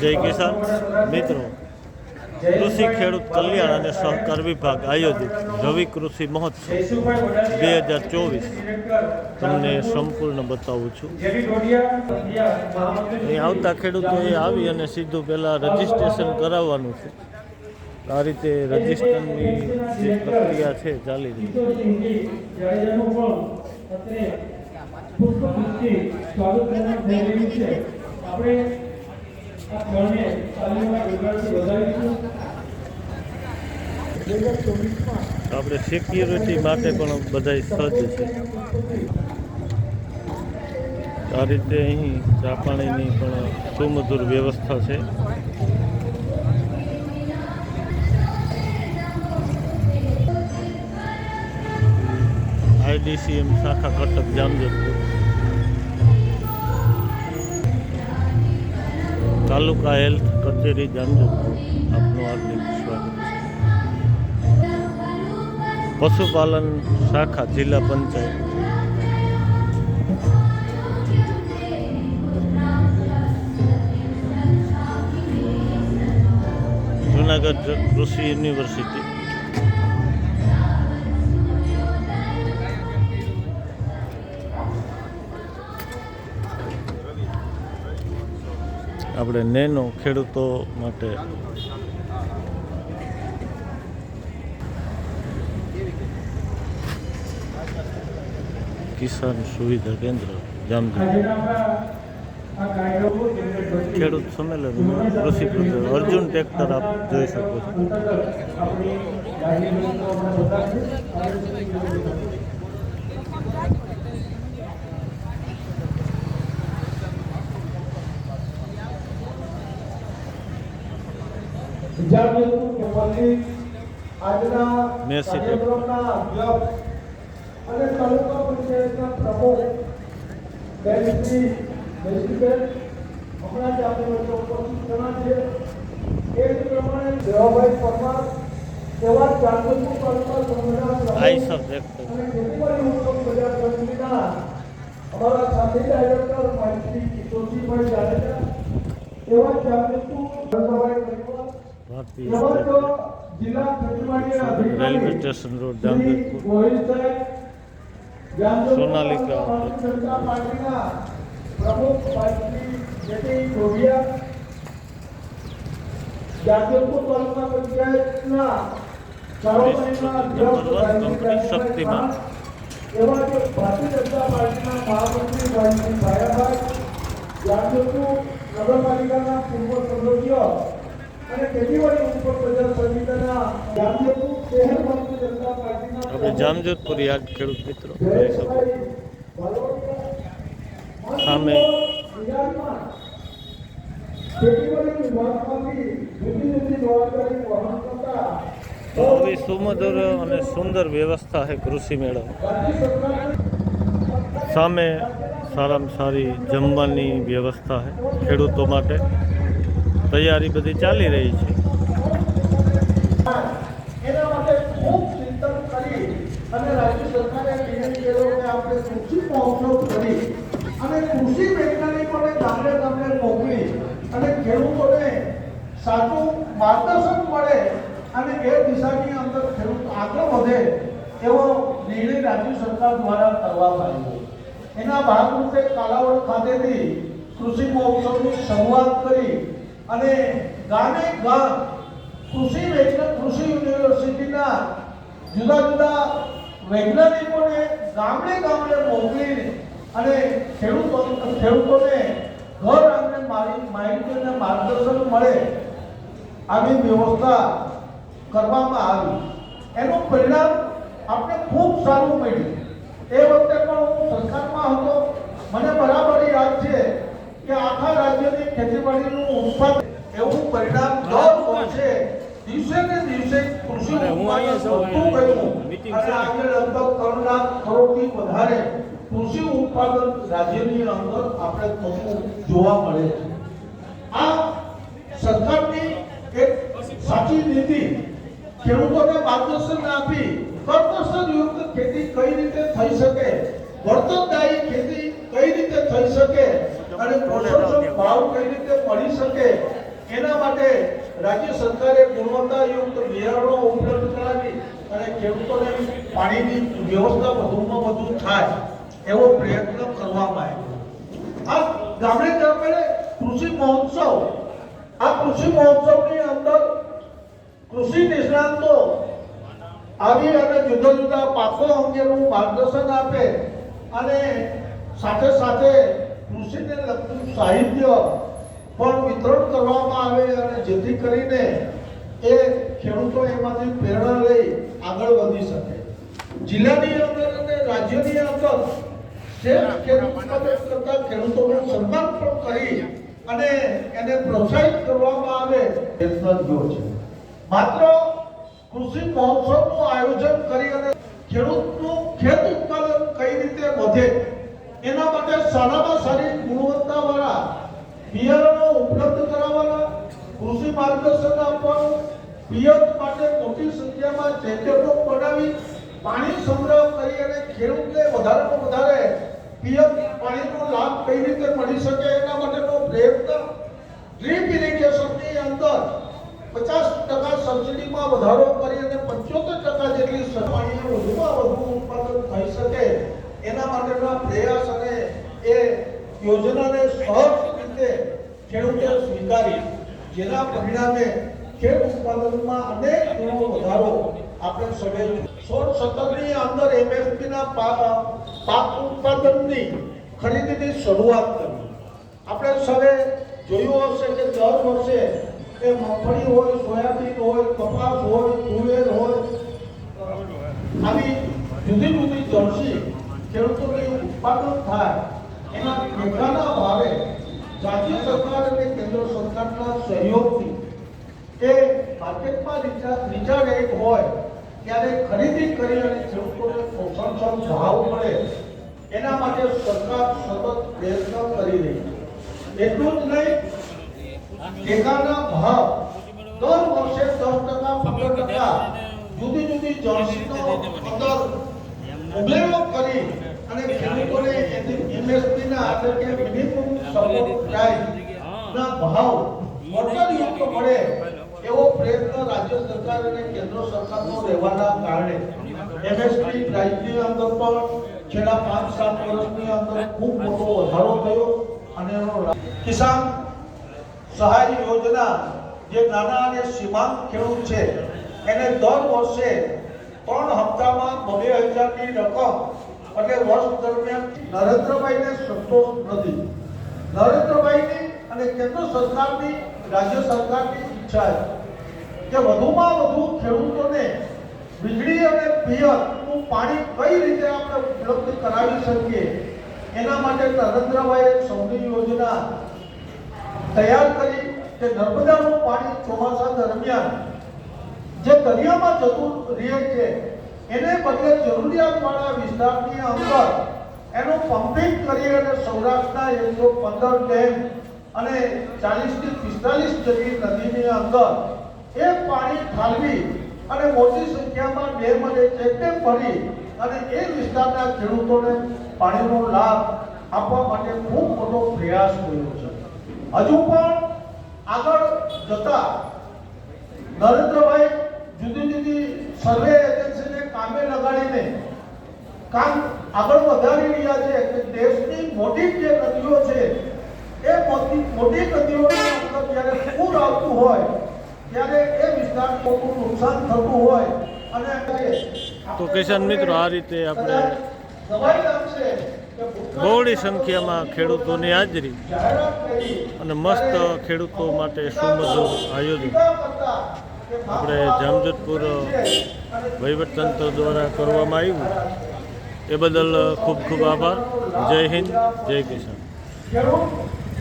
જય કિસાન મિત્રો, કૃષિ ખેડૂત કલ્યાણ અને સહકાર વિભાગ આયોજિત રવિ કૃષિ મહોત્સવ બે હજાર ચોવીસ. તમને સંપૂર્ણ બતાવું છું. અહીં આવતા ખેડૂતોએ આવી અને સીધું પહેલાં રજીસ્ટ્રેશન કરાવવાનું છે. આ રીતે રજીસ્ટ્રેશનની જે પ્રક્રિયા છે, ચાલી રહી છે. આપણે સિક્યુરિટી માટે પણ બધા સજ્જ છે. આ રીતે અહીં ચા પાણીની પણ સુમધુર વ્યવસ્થા છે. આઈડીસીએમ શાખા કટક, જામજોધપુર. તાલુકા હેલ્થ કચેરી જામજોધપુર આપનું હાર્દિક સ્વાગત છે. પશુપાલન શાખા જિલ્લા પંચાયત. જુનાગઢ કૃષિ યુનિવર્સિટી. આપણે નેનો ખેડૂતો માટે. કિસાન સુવિધા કેન્દ્ર જામજોધ ખેડૂત સંમેલન કૃષિ પ્રધાન અર્જુન ટ્રેક્ટર આપ જોઈ શકો છો. આજના મેસી કાર્યક્રમના અધ્યક્ષ અને તાલુકા પંચાયતના પ્રમુખ બેન શ્રી જયશ્રીબેન હમણાં જ આપણે વચ્ચે ઉપસ્થિત થયા છે. એ જ પ્રમાણે દેવાભાઈ પરમાર એવા જાગૃતિ પરમાર સંઘના આઈ સબ્જેક્ટ અને ખેતીવાડી ઉત્સવ બજાર સમિતિના અમારા સાથી ડાયરેક્ટર માહિતી કિશોરજીભાઈ જાડેજા એવા જાગૃતિ ભારતીય railway station road Jamjodhpur Sonalika. પ્રમુખ જામજોધપુર તાલુકા પંચાયતના શક્તિમાન. એવા કે ભારતીય જનતા પાર્ટીના મહામંત્રી ભાઈ ભાયાભાઈ જામજોધપુર નગરપાલિકાના પૂર્વ સદસ્ય આપણે જામજોધપુર યાદ ખેડૂત મિત્રો જોઈ શકો સામે. આવી સુમધુર અને સુંદર વ્યવસ્થા છે કૃષિ મેળો. સામે સારામાં સારી જમવાની વ્યવસ્થા છે ખેડૂતો માટે. તૈયારી બધી ચાલી રહી છે. એના માટે ખૂબ ચિંતન કરી અને રાજ્ય સરકારે નિર્ણય લીધો કે આપણે કૃષિ મહોત્સવ કરી અને કૃષિ વૈજ્ઞાનિકોને ગામડે ગામડે મોકલી અને ખેડૂતોને સાચું માર્ગદર્શન મળે અને એ દિશાની અંદર ખેડૂત આગળ વધે એવો નિર્ણય રાજ્ય સરકાર દ્વારા કરવામાં આવ્યો. એના ભાગરૂપે કાલાવડ ખાતેથી કૃષિ મહોત્સવની શરૂઆત કરી અને ગામે ગામ કૃષિ કૃષિ યુનિવર્સિટીના જુદા જુદા વૈજ્ઞાનિકોને ગામડે ગામડે મોકલીને અને ખેડૂતો, ખેડૂતોને ઘર આંગણે માહિતી અને માર્ગદર્શન મળે. આવી વ્યવસ્થા કરવામાં આવી. એનું પરિણામ આપણે ખૂબ સારું મળ્યું. એ વખતે પણ હું સરકારમાં હતો. મને બરાબર યાદ છે. કે આખા રાજ્યની ખેતીવાડીનું ઉત્પાદન એવું પરિણામ દર વર્ષે દિવસે ને દિવસે કૃષિ ઉત્પાદન વધતું ગયું. અને આજે લગભગ ત્રણ લાખ કરોડથી વધારે કૃષિ ઉત્પાદન રાજ્યની અંદર આપણે થતું જોવા મળે છે. આ સરકારની એક સાચી નીતિ ખેડૂતોને માર્ગદર્શન આપી કર્કશયુક્ત ખેતી કઈ રીતે થઈ શકે વર્તનદાયી ખેતી કઈ રીતે થઈ શકે અને પોષણક્ષમ ભાવ કઈ રીતે મળી શકે એના માટે રાજ્ય સરકારે ગુણવત્તાયુક્ત બિયારણો ઉપલબ્ધ કરાવી અને ખેડૂતોને પાણીની વ્યવસ્થા વધુમાં વધુ થાય એવો પ્રયત્ન કરવામાં આવ્યો. આ ગામડે ગામડે કૃષિ મહોત્સવ, આ કૃષિ મહોત્સવની અંદર કૃષિ નિષ્ણાંતો આવી અને જુદા જુદા પાકો અંગેનું માર્ગદર્શન આપે અને સાથે સાથે કૃષિને લગતું સાહિત્ય પણ વિતરણ કરવામાં આવે અને જેથી કરીને એ ખેડૂતો એમાંથી પ્રેરણા લઈ આગળ વધી શકે. જિલ્લાની અંદર અને રાજ્યની અંદર શ્રેષ્ઠ ખેડૂત ઉત્પાદક કરતા ખેડૂતોનું સન્માન પણ કરી અને એને પ્રોત્સાહિત કરવામાં આવે. પ્રયત્ન જો છે. માત્ર કૃષિ મહોત્સવનું આયોજન કરી અને ખેડૂતનું ખેત ઉત્પાદન કઈ રીતે વધે એના માટે સારામાં સારી ગુણવત્તાવાળા બિયારણો ઉપલબ્ધ કરાવવાના, કૃષિ માર્ગદર્શન આપવાનું, પિયત માટે મોટી સંખ્યામાં ચેકઅપો બનાવી પાણી સંગ્રહ કરી અને ખેડૂતને વધારેમાં વધારે પિયત પાણીનો લાભ કઈ રીતે મળી શકે એના માટેનો પ્રયત્ન. ડ્રીપ ઇરિગેશનની અંદર પચાસ ટકા સબસિડીમાં વધારો કરી અને પંચોતેર ટકા જેટલી પાણીનું વધુમાં વધુ ઉત્પાદન થઈ શકે એના માટેના પ્રયાસ અને એ યોજનાને સહજ રીતે ખેડૂતે સ્વીકારી, જેના પરિણામે ખેડ ઉત્પાદનમાં અનેક ગણો વધારો આપણે સૌએ સોળ સત્તરની અંદર એમએસપીના પાક ઉત્પાદનની ખરીદીની શરૂઆત કરી. આપણે સવે જોયું હશે કે દર વર્ષે એ મગફળી હોય, સોયાબીન હોય, કપાસ હોય, તુવેર હોય, આવી જુદી જુદી જણસી ઉત્પાદન થાય. એના ટેકાના ભાવે રાજ્ય સરકાર અને કેન્દ્ર સરકારના સહયોગથી એ માર્કેટમાં નીચા રેટ હોય, ત્યારે ખરીદી કરી અને ખેડૂતોને પોષણક્ષમ ભાવ મળે. એના માટે સરકાર સતત પ્રયત્ન કરી રહી છે. એટલું જ નહીં ટેકાના ભાવ દર વર્ષે દસ ટકા, પંદર ટકા જુદી જુદી જળસીનો અંદર ઉમેરો કરી અને વધારો થયો અને કિસાન સહાય યોજના જે નાના અને સીમાંત ખેડૂત છે, એને દર વર્ષે ત્રણ હપ્તામાં બબે હજારની રકમ એટલે વર્ષ દરમિયાન નરેન્દ્રભાઈને સંતોષ નથી. નરેન્દ્રભાઈની અને કેન્દ્ર સરકારની, રાજ્ય સરકારની ઈચ્છા છે કે વધુમાં વધુ ખેડૂતોને વીજળી અને પિયરનું પાણી કઈ રીતે આપણે ઉપલબ્ધ કરાવી શકીએ? એના માટે નરેન્દ્રભાઈએ સૌની યોજના તૈયાર કરી કે નર્મદાનું પાણી ચોમાસા દરમિયાન જે દરિયામાં જતું રહે છે એને બદલે જરૂરિયાતવાળા વિસ્તારની અંદર એનું પમ્પિંગ કરી અને સૌરાષ્ટ્રના એકસો પંદર ડેમ અને ચાલીસથી પિસ્તાલીસ જેટલી નદીની અંદર એ પાણી ઠાલવી અને મોટી સંખ્યામાં ડેમ અને ચેકડેમ ભરી અને એ વિસ્તારના ખેડૂતોને પાણીનો લાભ આપવા માટે ખૂબ મોટો પ્રયાસ કર્યો છે. હજુ પણ આગળ જતા નરેન્દ્રભાઈ જુદી જુદી સર્વે કામે લગાડીને. કામ આગળ વધારી રહ્યા છે કે દેશની મોટી જે નદીઓ છે એ મોટી મોટી નદીઓની અંદર જ્યારે પૂર આવતું હોય ત્યારે એ વિસ્તાર મોટું નુકસાન થતું હોય. અને તો કિસાન મિત્રો આ રીતે આપણે બહોળી સંખ્યામાં ખેડૂતોની હાજરી અને મસ્ત ખેડૂતો માટે સુમધુર આયોજન. આપણે જામજોધપુર, વહીવટતંત્ર દ્વારા કરવામાં આવ્યું. એ બદલ ખૂબ ખૂબ આભાર. જય હિન્દ, જય કિસાન.